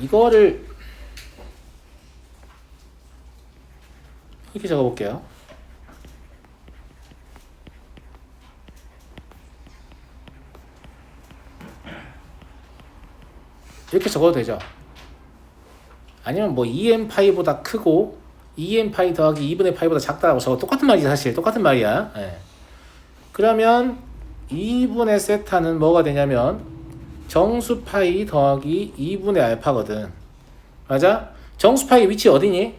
이거를 이렇게 적어볼게요. 이렇게 적어도 되죠. 아니면 뭐 2n 파이보다 크고 2n 파이 더하기 2분의 파이보다 작다라고 적어 똑같은 말이지 사실 똑같은 말이야. 예. 그러면 2분의 세타는 뭐가 되냐면 정수 파이 더하기 2분의 알파거든. 맞아? 정수 파이 위치 어디니?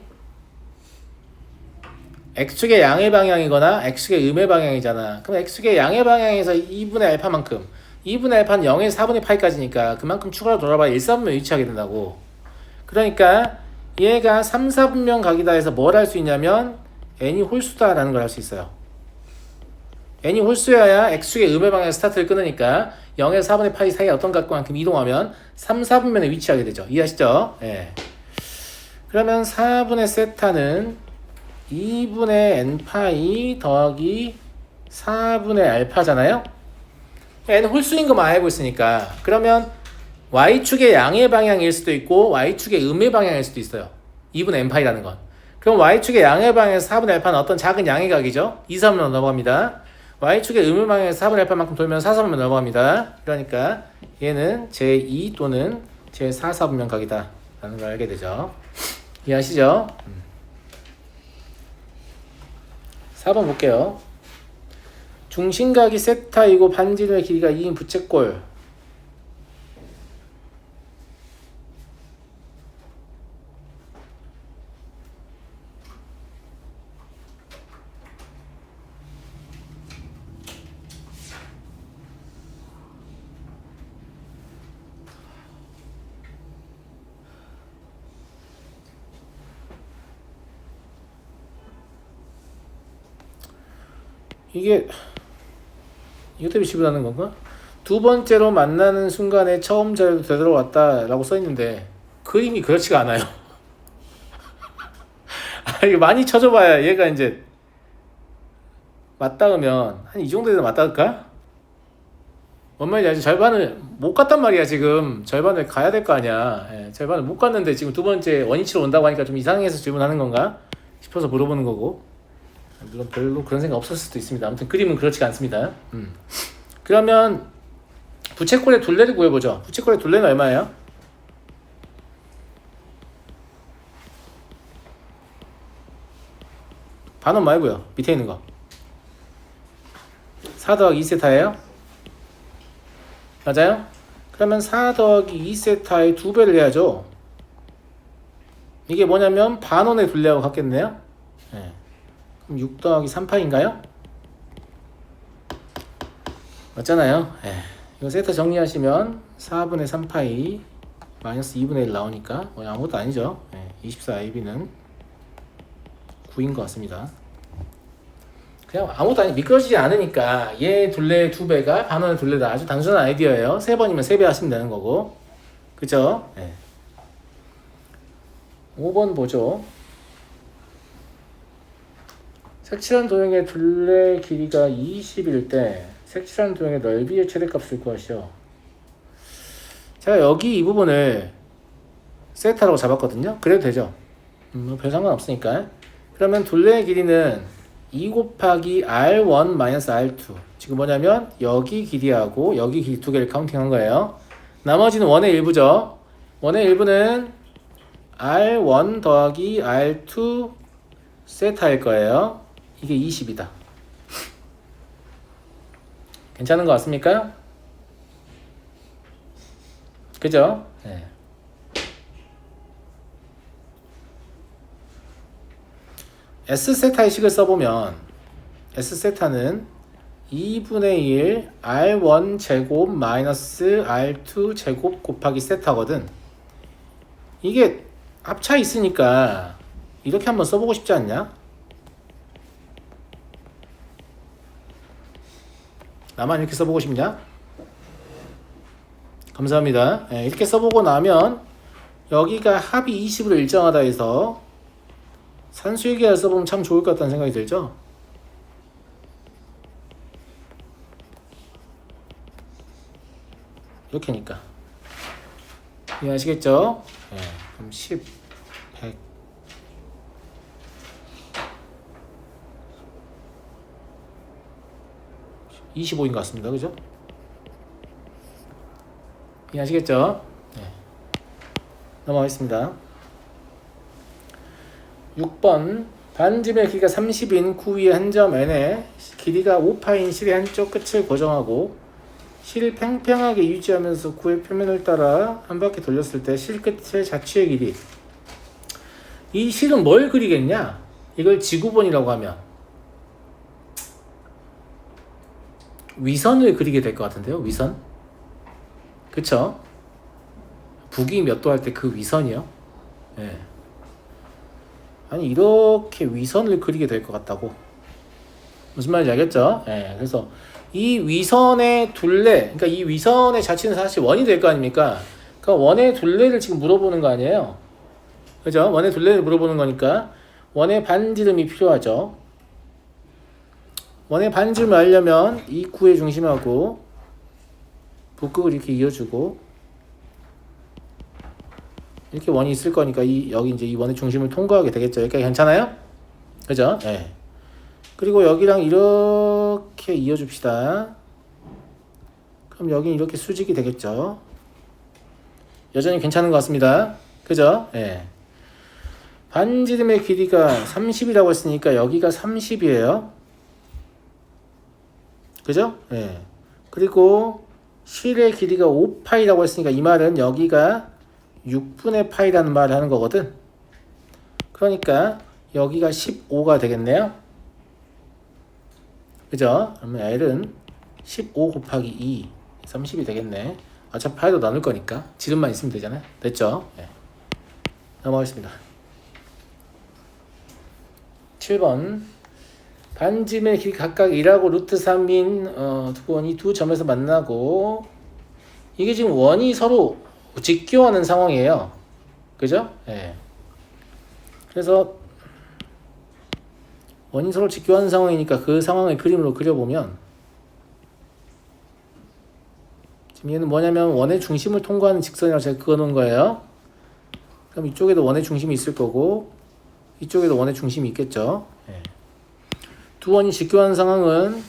x축의 양의 방향이거나 x축의 음의 방향이잖아. 그럼 x축의 양의 방향에서 2분의 알파만큼 2분의 알파는 0에서 4분의 파이까지니까 그만큼 추가로 돌아봐야 1, 4분면 위치하게 된다고. 그러니까 얘가 3, 4분면 각이다 해서 뭘 할 수 있냐면 n이 홀수다라는 걸 할 수 있어요. N이 홀수여야 x축의 음의 방향 스타트를 끊으니까 0에서 4분의 파이 사이에 어떤 각만큼 이동하면 3, 4분면에 위치하게 되죠. 이해하시죠? 예. 그러면 4분의 세타는 2분의 n 파이 더하기 4분의 알파잖아요. n 홀수인 것만 알고 있으니까 그러면 y축의 양의 방향일 수도 있고 y축의 음의 방향일 수도 있어요. 2분의 n 파이라는 건. 그럼 y축의 양의 방향에서 4분의 알파는 어떤 작은 양의 각이죠? 2, 3면 넘어갑니다. Y축의 음의 방향에서 4분의 알파만큼 돌면 4, 3면 넘어갑니다. 그러니까 얘는 제2 또는 제4, 4분면 각이다 라는 걸 알게 되죠. 이해하시죠? 4번 볼게요. 중심각이 세타이고 반지름의 길이가 2인 부채꼴. 이게 이것 때문에 지불하는 건가? 두 번째로 만나는 순간에 처음 자리로 되돌아왔다라고 써 있는데 그림이 그렇지가 않아요. 아, 이거 많이 쳐줘봐야 얘가 이제 맞닿으면 한 이 정도 되면 맞닿을까? 뭔 말인지 알지? 절반을 못 갔단 말이야 지금 절반을 가야 될 거 아니야 예, 절반을 못 갔는데 지금 두 번째 원위치로 온다고 하니까 좀 이상해서 질문하는 건가 싶어서 물어보는 거고 물론 별로 그런 생각 없었을 수도 있습니다. 아무튼 그림은 그렇지가 않습니다. 음. 그러면 부채꼴의 둘레를 구해보죠. 부채꼴의 둘레는 얼마예요? 반원 말고요. 밑에 있는 거. 4 더하기 2세타예요? 맞아요? 그러면 4 더하기 2세타의 두 배를 해야죠. 이게 뭐냐면 반원의 둘레하고 같겠네요. 네. 그럼 6 더하기 3파인가요? 맞잖아요. 예. 이거 세타 정리하시면 4분의 3파이 마이너스 2분의 1 나오니까 뭐 아무것도 아니죠. 예. 24IB는 9인 것 같습니다. 그냥 아무것도 아니 미끄러지지 않으니까 얘 둘레 두 배가 반원의 둘레다 아주 단순한 아이디어예요. 세 번이면 세 배 하시면 되는 거고. 그죠? 예. 5번 보죠. 색칠한 도형의 둘레 길이가 20일 때 색칠한 도형의 넓이의 최대값을 구하시오. 제가 여기 이 부분을 세타라고 잡았거든요. 그래도 되죠. 음, 뭐별 상관 없으니까. 그러면 둘레의 길이는 2 곱하기 R1 마이너스 R2. 지금 뭐냐면 여기 길이하고 여기 길이 두 개를 카운팅한 거예요. 나머지는 원의 일부죠. 원의 일부는 R1 더하기 R2 세타일 거예요. 이게 20이다. 괜찮은 것 같습니까? 그죠? 네. S세타의 식을 써보면 S세타는 2분의 1 R1 제곱 마이너스 R2 제곱 곱하기 세타거든. 이게 합차 있으니까 이렇게 한번 써보고 싶지 않냐? 나만 이렇게 써보고 싶냐? 감사합니다. 네, 이렇게 써보고 나면 여기가 합이 20으로 일정하다 해서 계열 써보면 참 좋을 것 같다는 생각이 들죠? 이렇게니까. 이해하시겠죠? 예. 그럼 10, (25인) 것 같습니다. 그죠? 이해하시겠죠? 네. 넘어가겠습니다. 6번. 반지의 길이가 30인 구위의 한 점 n에 길이가 5파인 실의 한쪽 끝을 고정하고 실을 팽팽하게 유지하면서 구의 표면을 따라 한 바퀴 돌렸을 때 실 끝의 자취의 길이. 이 실은 뭘 그리겠냐? 이걸 지구본이라고 하면 위선을 그리게 될 것 같은데요. 위선. 그쵸? 북이 몇 도 할 때 그 위선이요. 예. 아니 이렇게 위선을 그리게 될 것 같다고. 무슨 말인지 알겠죠? 예. 그래서 이 위선의 둘레, 그러니까 이 위선의 자체는 사실 원이 될 거 아닙니까? 그러니까 원의 둘레를 지금 물어보는 거 아니에요? 그죠? 원의 둘레를 물어보는 거니까 원의 반지름이 필요하죠. 원의 반지름을 알려면 이 구의 중심하고 북극을 이렇게 이어주고 이렇게 원이 있을 거니까 이 여기 이제 이 원의 중심을 통과하게 되겠죠. 여기까지 괜찮아요? 그죠? 예. 네. 그리고 여기랑 이렇게 이어줍시다. 그럼 여기 이렇게 수직이 되겠죠. 여전히 괜찮은 것 같습니다. 그죠? 예. 네. 반지름의 길이가 30이라고 했으니까 여기가 30이에요. 그죠? 예. 네. 그리고 실의 길이가 5파이라고 했으니까 이 말은 여기가 6분의 파이라는 말을 하는 거거든. 그러니까 여기가 15가 되겠네요. 그죠? 그러면 L은 15 곱하기 2, 30이 되겠네. 어차피 파이도 나눌 거니까 지름만 있으면 되잖아요. 됐죠? 네. 넘어가겠습니다. 7번 반지름의 길이 각각 1하고 루트 3인 어, 두 원이 두 점에서 만나고 이게 지금 원이 서로 직교하는 상황이에요. 그죠? 예. 네. 그래서 원이 서로 직교하는 상황이니까 그 상황을 그림으로 그려보면 지금 얘는 뭐냐면 원의 중심을 통과하는 직선이라고 제가 그어놓은 거예요. 그럼 이쪽에도 원의 중심이 있을 거고 이쪽에도 원의 중심이 있겠죠. 네. 두 원이 직교하는 상황은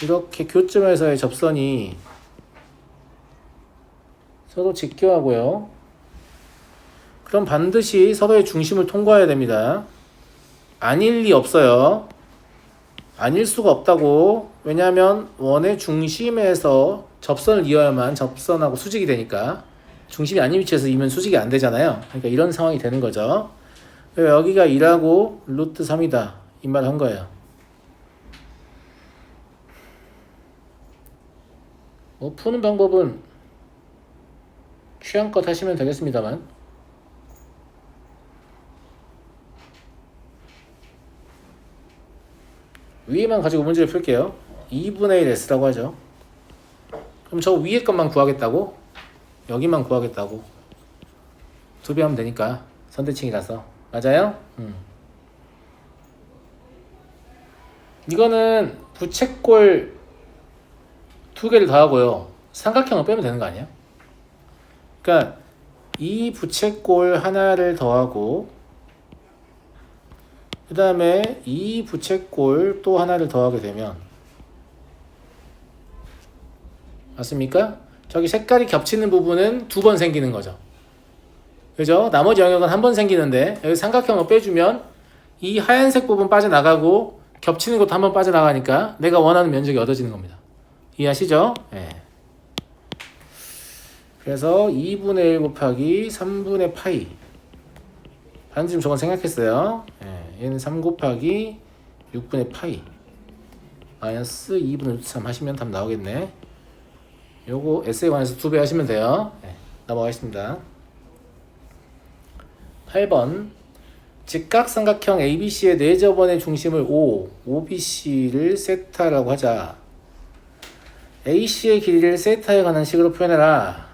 이렇게 교점에서의 접선이 서로 직교하고요. 그럼 반드시 서로의 중심을 통과해야 됩니다. 아닐 리 없어요. 아닐 수가 없다고. 왜냐하면 원의 중심에서 접선을 이어야만 접선하고 수직이 되니까 중심이 아닌 위치에서 이면 수직이 안 되잖아요. 그러니까 이런 상황이 되는 거죠. 여기가 1하고 루트 3이다. 이 말 한 거예요. 뭐 푸는 방법은 취향껏 하시면 되겠습니다만 위에만 가지고 문제를 풀게요 2분의 1 S라고 하죠 그럼 저 위에 것만 구하겠다고? 여기만 구하겠다고 두 배 하면 되니까 선대칭이라서 맞아요? 음. 이거는 부채꼴 두 개를 더하고요 삼각형을 빼면 되는 거 아니야? 그러니까 이 부채꼴 하나를 더하고 그 다음에 이 부채꼴 또 하나를 더하게 되면 맞습니까? 저기 색깔이 겹치는 부분은 두 번 생기는 거죠. 그죠? 나머지 영역은 한 번 생기는데 여기 삼각형을 빼주면 이 하얀색 부분 빠져나가고 겹치는 것도 한 번 빠져나가니까 내가 원하는 면적이 얻어지는 겁니다. 이해하시죠? 네. 그래서 2분의 1 곱하기 3분의 파이 반지름 저건 생각했어요. 예, 얘는 3 곱하기 6분의 파이 마이너스 2분의 3 하시면 답 나오겠네. 요거 S에 관해서 두 배 하시면 돼요. 예, 넘어가겠습니다. 8번 직각삼각형 ABC의 네저번의 중심을 O, OBC를 세타라고 하자. AC의 길이를 세타에 관한 식으로 표현해라.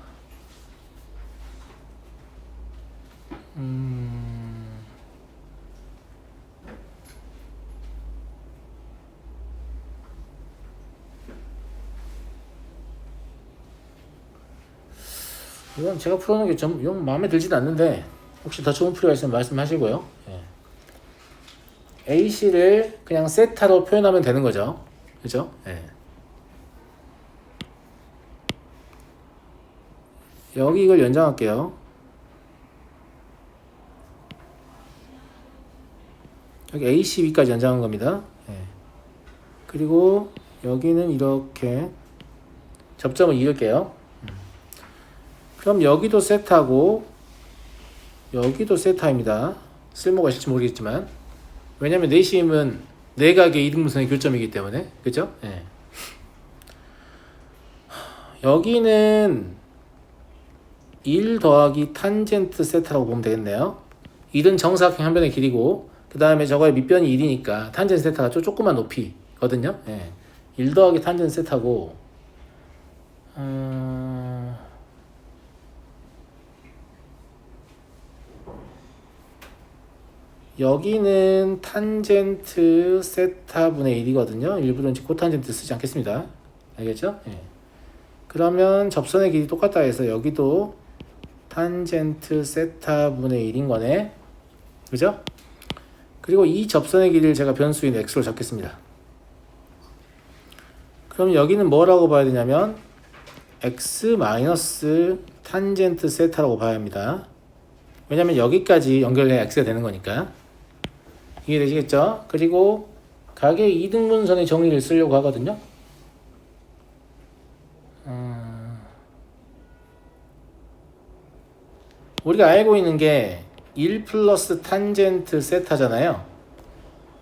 이건 제가 풀어놓은 게 좀, 좀 마음에 들지도 않는데 혹시 더 좋은 풀이가 있으면 말씀하시고요. 예. AC를 그냥 세타로 표현하면 되는 거죠. 그죠? 예. 여기 이걸 연장할게요. 여기 ACB까지 연장한 겁니다. 예. 그리고 여기는 이렇게 접점을 이을게요. 음. 그럼 여기도 세타고 여기도 세타입니다. 쓸모가 있을지 모르겠지만 왜냐면 내심은 내각의 이등분선의 교점이기 때문에 그죠? 예. 여기는 1 더하기 탄젠트 세타라고 보면 되겠네요. 1은 정사각형 한 변의 길이고 그 다음에 저거의 밑변이 1이니까 탄젠트 세타가 좀 조그만 높이거든요. 예. 1 더하기 탄젠트 세타고 음... 여기는 탄젠트 세타분의 1이거든요. 일부러 코탄젠트 쓰지 않겠습니다. 알겠죠? 예. 그러면 접선의 길이 똑같다 해서 여기도 탄젠트 세타분의 1인 거네. 그죠? 그리고 이 접선의 길이를 제가 변수인 x로 잡겠습니다. 그럼 여기는 뭐라고 봐야 되냐면 x 마이너스 탄젠트 세타라고 봐야 합니다. 왜냐면 여기까지 연결해 x가 되는 거니까. 이해되시겠죠? 그리고 각의 이등분선의 정의를 쓰려고 하거든요. 음, 우리가 알고 있는 게 1 플러스 탄젠트 세타잖아요.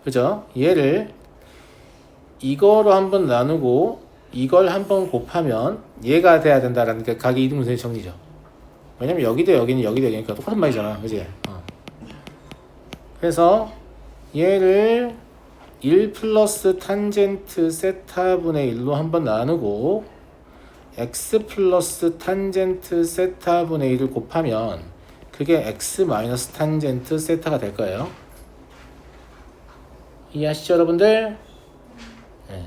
그죠? 얘를 이거로 한번 나누고 이걸 한번 곱하면 얘가 돼야 된다라는 게 각의 이등분선의 정리죠. 왜냐면 여기도 여기는 여기도 여기니까 똑같은 말이잖아. 그지? 어. 그래서 얘를 1 플러스 탄젠트 세타분의 1로 한번 나누고 x 플러스 탄젠트 세타분의 1을 곱하면 그게 x 마이너스 탄젠트 세타가 될 거예요. 이해하시죠, 여러분들? 네.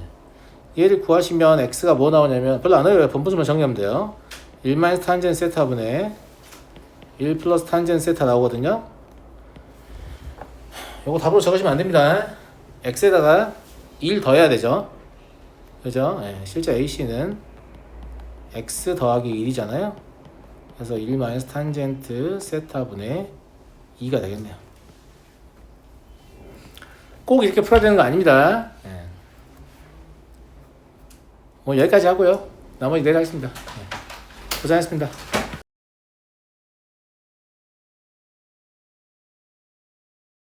얘를 구하시면 x가 뭐 나오냐면 별로 안 어려워요. 분분수만 정리하면 돼요. 1 마이너스 탄젠트 세타분의 1 플러스 탄젠트 세타 나오거든요. 요거 답으로 적으시면 안 됩니다. x에다가 1 더해야 되죠. 그죠? 예, 실제 AC는 x 더하기 1이잖아요. 그래서 1 마이너스 탄젠트 세타분의 2가 되겠네요. 꼭 이렇게 풀어야 되는 거 아닙니다. 예. 오늘 여기까지 하고요. 나머지 내일 하겠습니다. 예. 고생하셨습니다.